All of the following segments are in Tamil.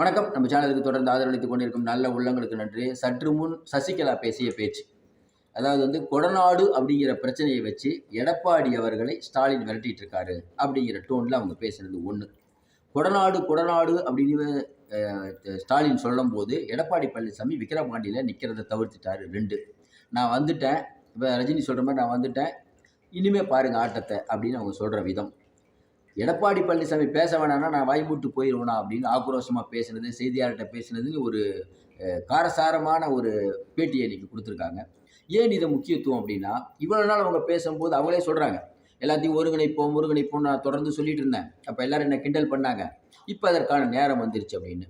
வணக்கம். நம்ம சேனலுக்கு தொடர்ந்து ஆதரவளித்துக் கொண்டிருக்கும் நல்ல உள்ளங்களுக்கு நன்றி. சற்று முன் சசிகலா பேசிய பேச்சு. அதாவது வந்து கொடநாடு அப்படிங்கிற பிரச்சனையை வச்சு எடப்பாடி அவர்களை ஸ்டாலின் விரட்டிட்டு இருக்காரு அப்படிங்கிற டோனில் அவங்க பேசுனது ஒன்று கொடநாடு கொடநாடு அப்படின்னு ஸ்டாலின் ஸ்டாலின் சொல்லும்போது எடப்பாடி பழனிசாமி விக்கிரவாண்டியில் நிற்கிறத தவிர்த்துட்டாரு ரெண்டு. நான் வந்துட்டேன். இப்போ ரஜினி சொல்கிற மாதிரி நான் வந்துட்டேன். இனிமே பாருங்கள் ஆட்டத்தை அப்படின்னு அவங்க சொல்கிற விதம். எடப்பாடி பழனிசாமி பேச வேணாம்னா நான் வாய்மூட்டு போயிடுவேனா அப்படின்னு ஆக்ரோஷமாக பேசுனது செய்தியாளர்கிட்ட பேசுனதுன்னு ஒரு காரசாரமான ஒரு பேட்டியை இன்னைக்கு கொடுத்துருக்காங்க. ஏன் இது முக்கியத்துவம் அப்படின்னா இவ்வளோ நாள் அவங்க பேசும்போது அவங்களே சொல்கிறாங்க எல்லாத்தையும் ஒருங்கிணைப்போம் ஒருங்கிணைப்போம் நான் தொடர்ந்து சொல்லிட்டு இருந்தேன். அப்போ எல்லாரும் என்ன கிண்டல் பண்ணாங்க. இப்போ அதற்கான நேரம் வந்துருச்சு அப்படின்னு.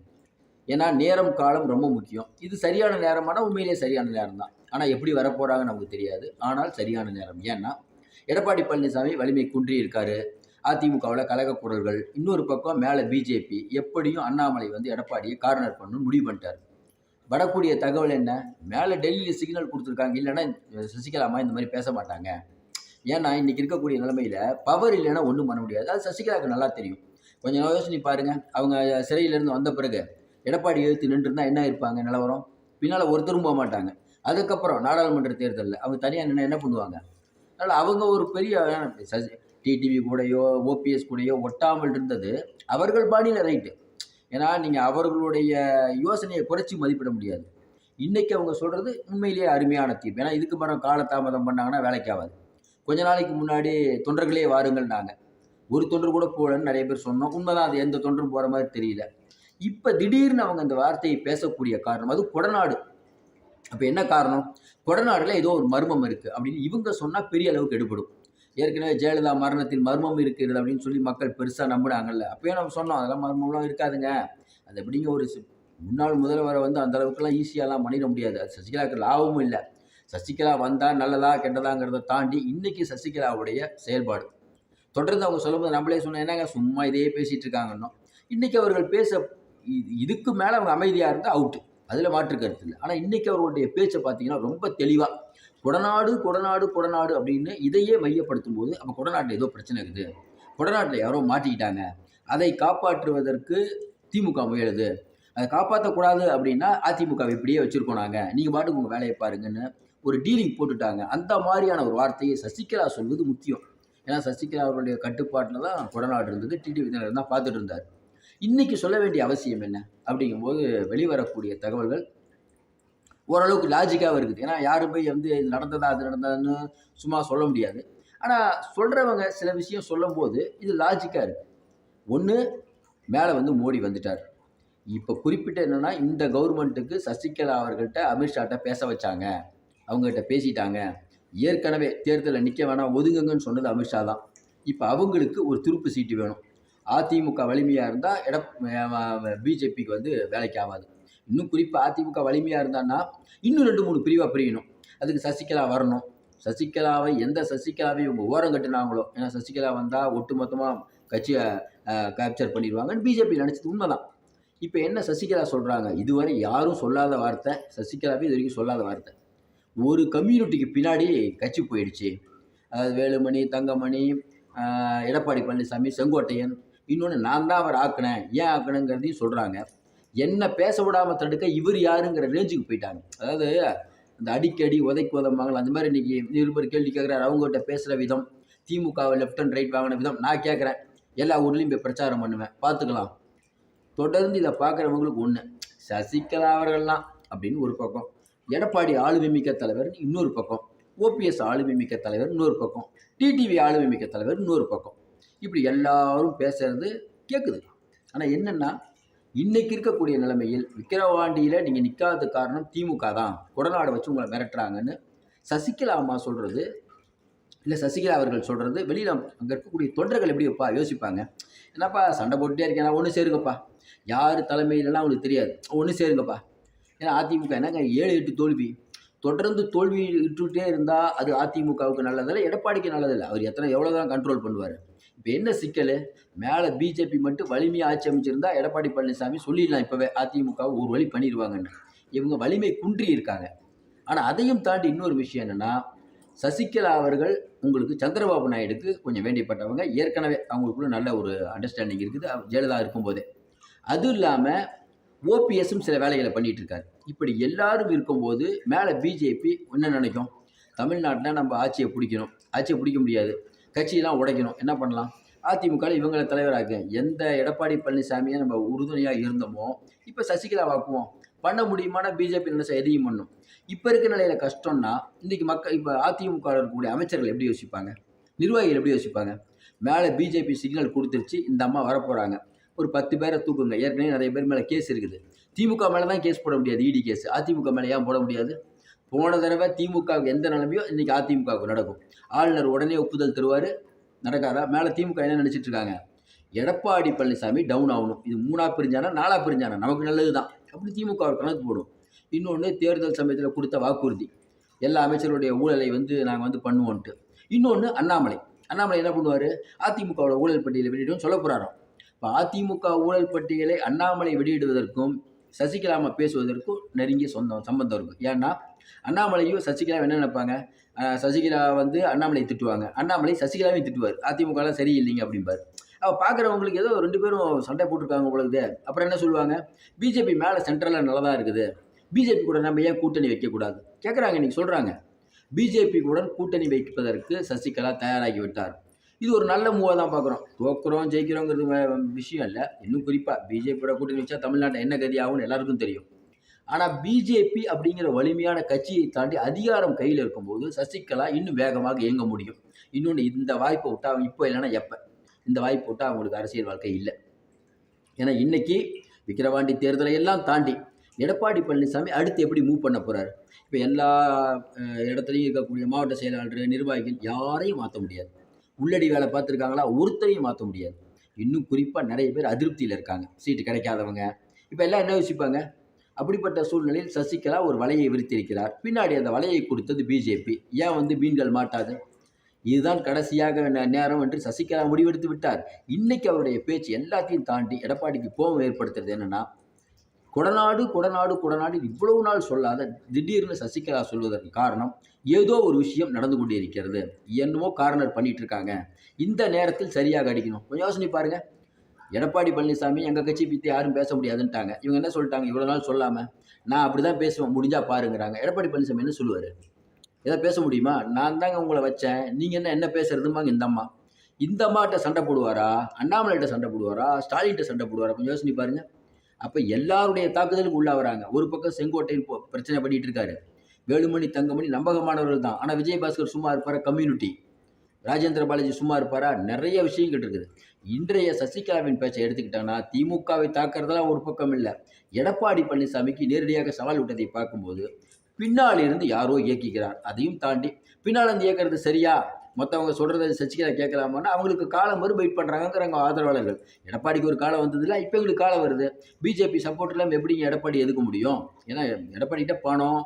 ஏன்னா நேரம் காலம் ரொம்ப முக்கியம். இது சரியான நேரமானால் உண்மையிலேயே சரியான நேரம் தான். ஆனால் எப்படி வரப்போகிறாங்கன்னு நமக்கு தெரியாது. ஆனால் சரியான நேரம். ஏன்னா எடப்பாடி பழனிசாமி வலிமை குன்றி இருக்காரு அதிமுகவில் கழகக்கூடர்கள் இன்னொரு பக்கம் மேலே பிஜேபி எப்படியும் அண்ணாமலை வந்து எடப்பாடியை கார்னர் பண்ணும் முடிவு பண்ணிட்டார். வரக்கூடிய தகவல் என்ன? மேலே டெல்லியில் சிக்னல் கொடுத்துருக்காங்க. இல்லைன்னா சசிகலாமா இந்த மாதிரி பேச மாட்டாங்க. ஏன்னா இன்னைக்கு இருக்கக்கூடிய நிலமையில் பவர் இல்லைன்னா ஒன்றும் பண்ண முடியாது. அது சசிகலாவுக்கு நல்லா தெரியும். கொஞ்சம் யோசனை பாருங்கள் அவங்க சிறையிலேருந்து வந்த பிறகு எடப்பாடி எழுத்து நின்றுருந்தா என்ன இருப்பாங்க நிலவரம்? பின்னால் ஒருத்தரும் போக மாட்டாங்க. அதுக்கப்புறம் நாடாளுமன்ற தேர்தலில் அவங்க தனியாக நின்று என்ன பண்ணுவாங்க? அதனால் அவங்க ஒரு பெரிய சசி டிடிவி கூடயோ ஓபிஎஸ் கூடயோ ஒட்டாமல் இருந்தது. அவர்கள் பாணியில் ரைட்டு. ஏன்னா நீங்கள் அவர்களுடைய யோசனையை குறைச்சி மதிப்பிட முடியாது. இன்றைக்கி அவங்க சொல்கிறது உண்மையிலேயே அருமையான தீர்ப்பு. ஏன்னா இதுக்கு மரம் காலதாமதம் பண்ணாங்கன்னா வேலைக்கு ஆகாது. கொஞ்ச நாளைக்கு முன்னாடி தொண்டர்களே வாருங்கள்னாங்க ஒரு தொண்டர் கூட போகலன்னு நிறைய பேர் சொன்னோம். உண்மைதான் அது எந்த தொண்டரும் போகிற மாதிரி தெரியல. இப்போ திடீர்னு அவங்க அந்த வார்த்தையை பேசக்கூடிய காரணம் அது கொடநாடு. அப்போ என்ன காரணம்? கொடநாடில் ஏதோ ஒரு மர்மம் இருக்குது அப்படின்னு இவங்க சொன்னால் பெரிய அளவுக்கு எடுபடும். ஏற்கனவே ஜெயலலிதா மரணத்தில் மர்மம் இருக்கிறது அப்படின்னு சொல்லி மக்கள் பெருசாக நம்பினாங்கல்ல. அப்பயே நம்ம சொன்னோம் அதெல்லாம் மர்மம்லாம் இருக்காதுங்க. அது எப்படிங்க ஒரு முன்னாள் முதல்வரை வந்து அந்த அளவுக்குலாம் ஈஸியாலாம் பண்ணிட முடியாது. அது சசிகலாவுக்கு லாபமும் இல்லை. சசிகலா வந்தால் நல்லதா கெட்டதாங்கிறத தாண்டி இன்னைக்கு சசிகலாவுடைய செயல்பாடு. தொடர்ந்து அவங்க சொல்லும்போது நம்மளே சொன்னோம் என்னங்க சும்மா இதையே பேசிகிட்டு இருக்காங்கன்னோ இன்னைக்கு அவர்கள் பேச இதுக்கு மேலே அவங்க அமைதியாக இருந்தால் அவுட்டு அதில் மாற்று கருத்து இல்லை. ஆனால் இன்னைக்கு அவர்களுடைய பேச்சை பார்த்தீங்கன்னா ரொம்ப தெளிவாக கொடநாடு கொடநாடு கொடநாடு அப்படின்னு இதையே மையப்படுத்தும் போது அப்போ கொடநாட்டில் ஏதோ பிரச்சனை இருக்குது. கொடநாட்டில் யாரோ மாட்டிக்கிட்டாங்க. அதை காப்பாற்றுவதற்கு திமுக முயலுது. அதை காப்பாற்றக்கூடாது அப்படின்னா அதிமுக இப்படியே வச்சுருக்கோம் நாங்கள் நீங்கள் பாட்டுக்கு உங்கள் வேலையை பாருங்கன்னு ஒரு டீலிங் போட்டுட்டாங்க. அந்த மாதிரியான ஒரு வார்த்தையை சசிகலா சொல்வது முக்கியம். ஏன்னா சசிகலா அவருடைய கட்டுப்பாட்டில் தான் கொடநாடு இருந்தது. டிடிவி தினகரன் தான் பார்த்துட்டு இருந்தார். இன்றைக்கி சொல்ல வேண்டிய அவசியம் என்ன? அப்படிங்கும்போது வெளிவரக்கூடிய தகவல்கள் ஓரளவுக்கு லாஜிக்காக இருக்குது. ஏன்னா யாரும் போய் வந்து இது நடந்ததா அது நடந்ததுன்னு சும்மா சொல்ல முடியாது. ஆனால் சொல்கிறவங்க சில விஷயம் சொல்லும்போது இது லாஜிக்காக இருக்குது ஒன்று மேலே வந்து மோடி வந்துட்டார். இப்போ குறிப்பிட்ட என்னென்னா இந்த கவர்மெண்ட்டுக்கு சசிகலா அவர்கள்ட்ட அமித்ஷாட்ட பேச வச்சாங்க. அவங்ககிட்ட பேசிட்டாங்க. ஏற்கனவே தேர்தலில் நிற்க வேணாம் ஒதுங்குங்கன்னு சொன்னது அமித்ஷா தான். இப்போ அவங்களுக்கு ஒரு திருப்பு சீட்டு வேணும். அதிமுக வலிமையாக இருந்தால் எட பிஜேபிக்கு வந்து வேலைக்கு ஆகாது. இன்னும் குறிப்பாக அதிமுக வலிமையாக இருந்தான்னா இன்னும் ரெண்டு மூணு பிரிவாக பிரியணும். அதுக்கு சசிகலா வரணும். சசிகலாவை எந்த சசிகலாவை இவங்க ஓரம் கட்டினாங்களோ ஏன்னா சசிகலா வந்தால் ஒட்டுமொத்தமாக கட்சியை கேப்சர் பண்ணிடுவாங்கன்னு பிஜேபி நினச்சது உண்மைதான். இப்போ என்ன சசிகலா சொல்கிறாங்க இதுவரை யாரும் சொல்லாத வார்த்தை சசிகலாவே இது வரைக்கும் சொல்லாத வார்த்தை. ஒரு கம்யூனிட்டிக்கு பின்னாடி கட்சி போயிடுச்சு. அதாவது வேலுமணி தங்கமணி எடப்பாடி பழனிசாமி செங்கோட்டையன் இன்னொன்று நான் தான் அவர் ஆக்கினேன். ஏன் ஆக்கினேங்கிறதையும் சொல்கிறாங்க என்ன பேச விடாமல் தடுக்க இவர் யாருங்கிற ரேஞ்சுக்கு போயிட்டாங்க. அதாவது இந்த அடிக்கடி உதைக்கு உதம்பாங்களா அந்த மாதிரி இன்னைக்கு நிருபர் கேள்வி கேட்குறாரு அவங்ககிட்ட பேசுகிற விதம் திமுகவை லெஃப்ட் அண்ட் ரைட் வாங்கின விதம் நான் கேட்குறேன் எல்லா ஊர்லேயும் போய் பிரச்சாரம் பண்ணுவேன். பார்த்துக்கலாம். தொடர்ந்து இதை பார்க்குறவங்களுக்கு ஒன்று சசிகலா அவர்கள்லாம் அப்படின்னு ஒரு பக்கம் எடப்பாடி ஆளுமை மிக்க தலைவர் இன்னொரு பக்கம் ஓபிஎஸ் ஆளுமை மிக்க தலைவர் இன்னொரு பக்கம் டிடிவி ஆளுமை மிக்க தலைவர் இன்னொரு பக்கம். இப்படி எல்லாரும் பேசுறது கேட்குது ஆனால் என்னென்னா இன்னைக்கு இருக்கக்கூடிய நிலைமையில் விக்கிரவாண்டியில் நீங்கள் நிற்காத காரணம் திமுக தான். கொடநாடு வச்சு உங்களை மிரட்டுறாங்கன்னு சசிகலா அம்மா சொல்கிறது இல்லை சசிகலா அவர்கள் சொல்கிறது வெளியில் அங்கே இருக்கக்கூடிய தொண்டர்கள் எப்படி வைப்பா? யோசிப்பாங்க. என்னப்பா சண்டை போட்டுட்டே இருக்கேன்? ஒன்று சேருங்கப்பா. யார் தலைமையிலலாம் அவங்களுக்கு தெரியாது. ஒன்று சேருங்கப்பா. ஏன்னா அதிமுக என்னங்க? ஏழு எட்டு தோல்வி. தொடர்ந்து தோல்வி விட்டுட்டே இருந்தால் அது அதிமுகவுக்கு நல்லதில்லை எடப்பாடிக்கு நல்லதில்லை. அவர் எத்தனை எவ்வளோ தான் கண்ட்ரோல் பண்ணுவார். இப்போ என்ன சிக்கல்? மேலே பிஜேபி மட்டும் வலிமையாக ஆட்சி அமைச்சிருந்தா எடப்பாடி பழனிசாமி சொல்லிடலாம். இப்போவே அதிமுக ஒரு வழி பண்ணிடுவாங்கன்னு. இவங்க வலிமை குன்றி இருக்காங்க. ஆனால் அதையும் தாண்டி இன்னொரு விஷயம் என்னென்னா சசிகலா அவர்கள் உங்களுக்கு சந்திரபாபு நாயுடுக்கு கொஞ்சம் வேண்டியப்பட்டவங்க ஏற்கனவே அவங்களுக்குள்ள நல்ல ஒரு அண்டர்ஸ்டாண்டிங் இருக்குது. ஜெயலலிதா இருக்கும்போதே. அதுவும் இல்லாமல் ஓபிஎஸும் சில வேலைகளை பண்ணிட்டு இருக்காரு இப்படி எல்லாரும் இருக்கும்போது மேலே பிஜேபி என்ன நினைக்கும்? தமிழ்நாட்டில் நம்ம ஆட்சியை பிடிக்கணும். ஆட்சியை பிடிக்க முடியாது. கட்சியெல்லாம் உடைக்கணும். என்ன பண்ணலாம்? அதிமுக இவங்களை தலைவராக எந்த எடப்பாடி பழனிசாமியை நம்ம உறுதுணையாக இருந்தோமோ இப்போ சசிகலா வாக்குவோம் பண்ண முடியுமானா பிஜேபி நினைச்சா எதையும் பண்ணும். இப்போ இருக்க நிலையில் கஷ்டம்னா இன்றைக்கி மக்கள் இப்போ அதிமுக இருக்கக்கூடிய அமைச்சர்கள் எப்படி யோசிப்பாங்க? நிர்வாகிகள் எப்படி யோசிப்பாங்க? மேலே பிஜேபி சிக்னல் கொடுத்துருச்சு இந்த அம்மா வரப்போகிறாங்க ஒரு பத்து பேரை தூக்குங்க. ஏற்கனவே நிறைய பேர் மேலே கேஸ் இருக்குது. திமுக மேலே தான் கேஸ் போட முடியாது இடி கேஸ் அதிமுக மேலே ஏன் போட முடியாது? போன தடவை திமுகவுக்கு எந்த நிலைமையோ இன்றைக்கி அதிமுகவுக்கு நடக்கும். ஆளுநர் உடனே ஒப்புதல் தருவார். நடக்காதா? மேலே திமுக என்ன நினச்சிட்டு இருக்காங்க? எடப்பாடி பழனிசாமி டவுன் ஆகணும். இது மூணா பிரிஞ்சானா நாலாக பிரிஞ்சானா? நமக்கு நல்லது தான் அப்படி திமுக ஒரு கணக்கு போடும். இன்னொன்று தேர்தல் சமயத்தில் கொடுத்த வாக்குறுதி. எல்லா அமைச்சருடைய ஊழலை வந்து நாங்கள் வந்து பண்ணுவோன்ட்டு. இன்னொன்று அண்ணாமலை. அண்ணாமலை என்ன பண்ணுவார்? அதிமுகவோட ஊழல் பட்டியலை வெளியிடும் சொல்ல போகிறாராம் இப்போ அதிமுக ஊழல் பட்டியலை அண்ணாமலை வெளியிடுவதற்கும் சசிகலாமா பேசுவதற்கும் நெருங்கிய சொந்தம் சம்பந்தம் இருக்கும் ஏன்னா அண்ணாமலையும் சசிகலாவும் என்ன நினைப்பாங்க? சசிகலா வந்து அண்ணாமலை திட்டுவாங்க. அண்ணாமலை சசிகலாவையும் திட்டுவார். அதிமுகலாம் சரியில்லைங்க அப்படிம்பார். அவள் பார்க்குறவங்களுக்கு ஏதோ ரெண்டு பேரும் சண்டை போட்டிருக்காங்க உங்களுக்கு அப்புறம் என்ன சொல்லுவாங்க? பிஜேபி மேலே சென்ட்ரலில் நல்லதாக இருக்குது. பிஜேபி கூட நம்ம ஏன் கூட்டணி வைக்கக்கூடாது? கேட்குறாங்க இன்றைக்கி சொல்கிறாங்க பிஜேபி கூட கூட்டணி வைப்பதற்கு சசிகலா தயாராகி விட்டார். இது ஒரு நல்ல மூவாக தான் பார்க்குறோம் தோக்குறோம் ஜெயிக்கிறோங்கிறது விஷயம் இல்லை. இன்னும் குறிப்பாக பிஜேபியோட கூட்டணி வச்சா தமிழ்நாட்டில் என்ன கதி ஆகும்னு எல்லாருக்கும் தெரியும். ஆனால் பிஜேபி அப்படிங்கிற வலிமையான கட்சியை தாண்டி அதிகாரம் கையில் இருக்கும்போது சசிகலா இன்னும் வேகமாக இயங்க முடியும். இன்னொன்று இந்த வாய்ப்பை விட்டா இப்போ இல்லைன்னா எப்போ? இந்த வாய்ப்பு விட்டா அவங்களுக்கு அரசியல் வாழ்க்கை இல்லை. ஏன்னா இன்றைக்கி விக்கிரவாண்டி தேர்தலை எல்லாம் தாண்டி எடப்பாடி பழனிசாமி அடுத்து எப்படி மூவ் பண்ண போகிறார் இப்போ எல்லா இடத்துலையும் இருக்கக்கூடிய மாவட்ட செயலாளர் நிர்வாகிகள் யாரையும் மாற்ற முடியாது. உள்ளடி வேலை பார்த்துருக்காங்களா? ஒருத்தரையும் மாற்ற முடியாது. இன்னும் குறிப்பாக நிறைய பேர் அதிருப்தியில் இருக்காங்க. சீட்டு கிடைக்காதவங்க. இப்போ எல்லாம் என்ன யோசிப்பாங்க? அப்படிப்பட்ட சூழ்நிலையில் சசிகலா ஒரு வலையை விரித்திருக்கிறார். பின்னாடி அந்த வலையை கொடுத்தது பிஜேபி. ஏன் வந்து மீன்கள் மாட்டாது? இதுதான் கடைசியாக நேரம் என்று சசிகலா முடிவெடுத்து விட்டார். இன்னைக்கு அவருடைய பேச்சு எல்லாத்தையும் தாண்டி எடப்பாடிக்கு கோபம் ஏற்படுத்துறது என்னன்னா கொடநாடு கொடநாடு கொடநாடு இவ்வளவு நாள் சொல்லாத திடீர்னு சசிகலா சொல்வதற்கு காரணம் ஏதோ ஒரு விஷயம் நடந்து கொண்டிருக்கிறது. என்னமோ கார்னர் பண்ணிட்டு இருக்காங்க. இந்த நேரத்தில் சரியாக அடிக்கணும். கொஞ்சம் யோசனை பாருங்கள் எடப்பாடி பழனிசாமி எங்கள் கட்சி பற்றி யாரும் பேச முடியாதுன்ட்டாங்க. இவங்க என்ன சொல்லிட்டாங்க? இவ்வளோ நாள் சொல்லாமல் நான் அப்படி தான் பேசுவேன். முடிஞ்சால் பாருங்கிறாங்க. எடப்பாடி பழனிசாமி என்ன சொல்லுவார்? எதாவது பேச முடியுமா? நான் தாங்க உங்களை வச்சேன். நீங்கள் என்ன என்ன பேசுறதுமாங்க இந்த அம்மா. இந்த அம்மாட்ட சண்டை போடுவாரா? அண்ணாமலைகிட்ட சண்டை போடுவாரா? ஸ்டாலின்கிட்ட சண்டை போடுவாரா? கொஞ்சம் யோசனை பாருங்க. அப்போ எல்லாருடைய தாக்குதலுக்கு உள்ளாகிறாங்க ஒரு பக்கம் செங்கோட்டையில் பிரச்சனை பண்ணிகிட்டு இருக்காரு. வேலுமணி தங்கமணி நம்பகமானவர்கள் தான். ஆனால் விஜயபாஸ்கர் சும்மா இருப்பார்? கம்யூனிட்டி. ராஜேந்திர பாலாஜி சும்மா இருப்பாரா? நிறைய விஷயங்கள் இருக்குது இன்றைய சசிகலாவின் பேச்சை எடுத்துக்கிட்டாங்கன்னா திமுகவை தாக்குறதெல்லாம் ஒரு பக்கம் இல்லை. எடப்பாடி பழனிசாமிக்கு நேரடியாக சவால் விட்டதை பார்க்கும்போது பின்னால் இருந்து யாரோ இயக்கிக்கிறார் அதையும் தாண்டி பின்னால் இருந்து இயக்கிறது சரியா? மற்றவங்க சொல்கிறத சசிகலா கேட்கலாமான்னா அவங்களுக்கு காலம் வரும் வெயிட் பண்ணுறாங்கிறாங்க ஆதரவாளர்கள். எடப்பாடிக்கு ஒரு காலம் வந்ததில்ல இப்போ எங்களுக்கு காலம் வருது. பிஜேபி சப்போர்ட் இல்லாமல் எப்படிங்க எடப்பாடி எதுக்க முடியும்? ஏன்னா எடப்பாடிகிட்ட பணம்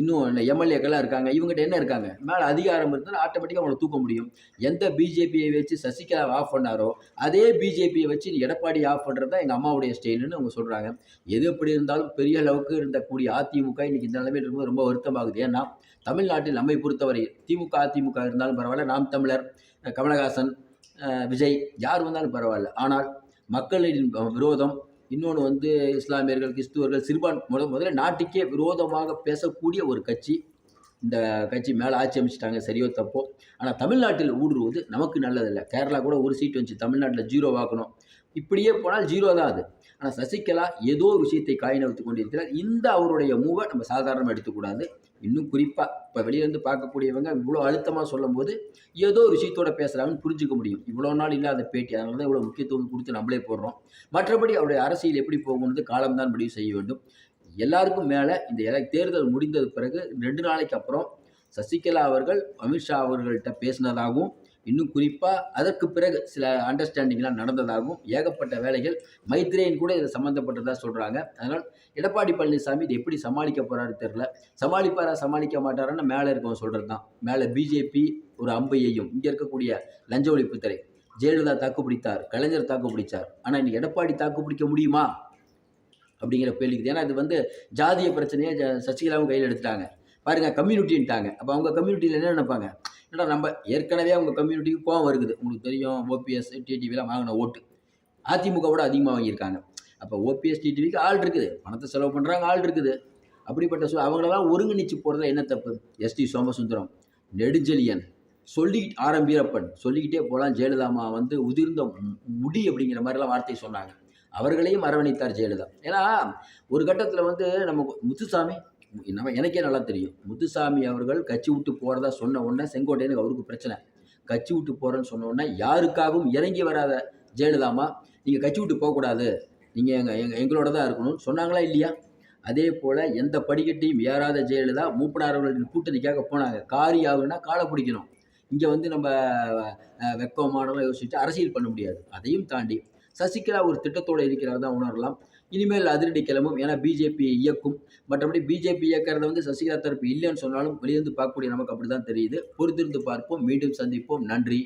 இன்னும் எம்எல்ஏக்கெல்லாம் இருக்காங்க இவங்ககிட்ட என்ன இருக்காங்க? மேலே அதிகாரம் இருந்தால் ஆட்டோமேட்டிக்காக அவங்களை தூக்க முடியும். எந்த பிஜேபியை வச்சு சசிகலா ஆஃப் பண்ணாரோ அதே பிஜேபியை வச்சு எடப்பாடி ஆஃப் பண்ணுறது தான் எங்கள் அம்மாவுடைய ஸ்டைலுன்னு அவங்க சொல்கிறாங்க எது எப்படி இருந்தாலும் பெரிய அளவுக்கு இருந்தக்கூடிய அதிமுக இன்னைக்கு இந்த நிலைமையில் இருக்கும்போது ரொம்ப வருத்தமாகுது. ஏன்னா தமிழ்நாட்டில் நம்மை பொறுத்தவரை திமுக அதிமுக இருந்தாலும் பரவாயில்ல நாம் தமிழர் கமலஹாசன் விஜய் யார் வந்தாலும் பரவாயில்ல. ஆனால் மக்களின் விரோதம் இன்னொன்று வந்து இஸ்லாமியர்கள் கிறிஸ்துவர்கள் சிறுபான் முத முதல்ல நாட்டுக்கே விரோதமாக பேசக்கூடிய ஒரு கட்சி. இந்த கட்சி மேலே ஆட்சி அமைச்சிட்டாங்க சரியோ தப்போ. ஆனால் தமிழ்நாட்டில் ஊடுருவது நமக்கு நல்லதில்லை. கேரளா கூட ஒரு சீட் வந்துச்சு தமிழ்நாட்டில் ஜீரோ ஆக்கணும் இப்படியே போனால் ஜீரோ தான் அது. ஆனால் சசிகலா ஏதோ ஒரு விஷயத்தை காய் நகர்த்து கொண்டிருக்கிறார். இந்த அவருடைய மூவை நம்ம சாதாரணமாக எடுத்துக்கூடாது இன்னும் குறிப்பாக இப்போ வெளியிலேருந்து பார்க்கக்கூடியவங்க இவ்வளோ அழுத்தமாக சொல்லும்போது ஏதோ ஒரு விஷயத்தோட பேசுகிறாங்கன்னு புரிஞ்சுக்க முடியும். இவ்வளோ நாள் இல்லாத பேட்டி அதனால தான் இவ்வளோ முக்கியத்துவம் கொடுத்து நம்மளே போடுறோம். மற்றபடி அவருடைய அரசியல் எப்படி போகும்னு காலம்தான் முடிவு செய்ய வேண்டும். எல்லாருக்கும் மேலே இந்த எல தேர்தல் முடிந்தது பிறகு ரெண்டு நாளைக்கு அப்புறம் சசிகலா அவர்கள் அமித்ஷா அவர்கள்ட்ட பேசினதாகவும் இன்னும் குறிப்பாக அதற்கு பிறகு சில அண்டர்ஸ்டாண்டிங்லாம் நடந்ததாகவும் ஏகப்பட்ட வேலைகள் மைத்ரேயன் கூட இது சம்மந்தப்பட்டதாக சொல்கிறாங்க அதனால் எடப்பாடி பழனிசாமி இது எப்படி சமாளிக்க போறாரு தெரில சமாளிப்பாரா சமாளிக்க மாட்டாரான்னு மேலே இருக்கவன் சொல்கிறது தான் மேலே பிஜேபி ஒரு அம்பையையும் இங்கே இருக்கக்கூடிய லஞ்ச ஒழிப்புத்துறை ஜெயலலிதா தாக்கு பிடித்தார் கலைஞர் தாக்கு பிடிச்சார். ஆனால் இன்னைக்கு எடப்பாடி தாக்கு பிடிக்க முடியுமா? அப்படிங்கிற கேள்விக்குது ஏன்னா இது வந்து ஜாதிய பிரச்சனையை சசிகலாவும் கையில் எடுத்துட்டாங்க. பாருங்க கம்யூனிட்டின்ட்டாங்க. அப்போ அவங்க கம்யூனிட்டியில் என்ன நினைப்பாங்க? ஏன்னா நம்ம ஏற்கனவே அவங்க கம்யூனிட்டிக்கு கோவம் வருது உங்களுக்கு தெரியும் ஓபிஎஸ் டிடிவிலாம் வாங்கின ஓட்டு. அதிமுக விட அதிகமாக வாங்கியிருக்காங்க. அப்போ ஓபிஎஸ் டிடிவிக்கு ஆள் இருக்குது. பணத்தை செலவு பண்ணுறாங்க ஆள் இருக்குது. அப்படிப்பட்ட சூ அவங்களெல்லாம் ஒருங்கிணைச்சு போகிறதுல என்ன தப்பு? எஸ்டி சோமசுந்தரம் நெடுஞ்செழியன் சொல்லி ஆரம்பீரப்பன் சொல்லிக்கிட்டே போகலாம் ஜெயலலிதாமா வந்து உதிர்ந்த முடி அப்படிங்கிற மாதிரிலாம் வார்த்தை சொன்னாங்க. அவர்களையும் அரவணைத்தார் ஜெயலலிதா. ஏன்னா ஒரு கட்டத்தில் வந்து நம்ம முத்துசாமி நம்ம எனக்கே நல்லா தெரியும். முத்துசாமி அவர்கள் கட்சி விட்டு போகிறதா சொன்ன உடனே செங்கோட்டையனுக்கு அவருக்கு பிரச்சனை. கட்சி விட்டு போகிறேன்னு சொன்ன உடனே யாருக்காகவும் இறங்கி வராத ஜெயலலிதாமா நீங்கள் கட்சி விட்டு போகக்கூடாது. நீங்கள் எங்கள் எங்கள் எங்களோட தான் இருக்கணும்னு சொன்னாங்களா இல்லையா? அதே போல் எந்த படிக்கட்டையும் ஏறாத ஜெயலலிதா மூப்பனாரவர்களின் கூட்டணிக்காக போனாங்க. காரி ஆகுன்னா காலை பிடிக்கணும். இங்கே வந்து நம்ம அஹ், வெக்கமானலாம் யோசிச்சுட்டு அரசியல் பண்ண முடியாது. அதையும் தாண்டி சசிகலா ஒரு திட்டத்தோடு இருக்கிறார் தான் உணரலாம். இனிமேல் அதிரடி கிளம்பும். ஏன்னா பிஜேபி இயக்கும். மற்றபடி பிஜேபி இயக்கிறத வந்து சசிகலா தரப்பு இல்லைன்னு சொன்னாலும் வெளியிருந்து பார்க்கக்கூடிய நமக்கு அப்படி தான் தெரியுது. பொறுத்திருந்து பார்ப்போம். மீண்டும் சந்திப்போம். நன்றி.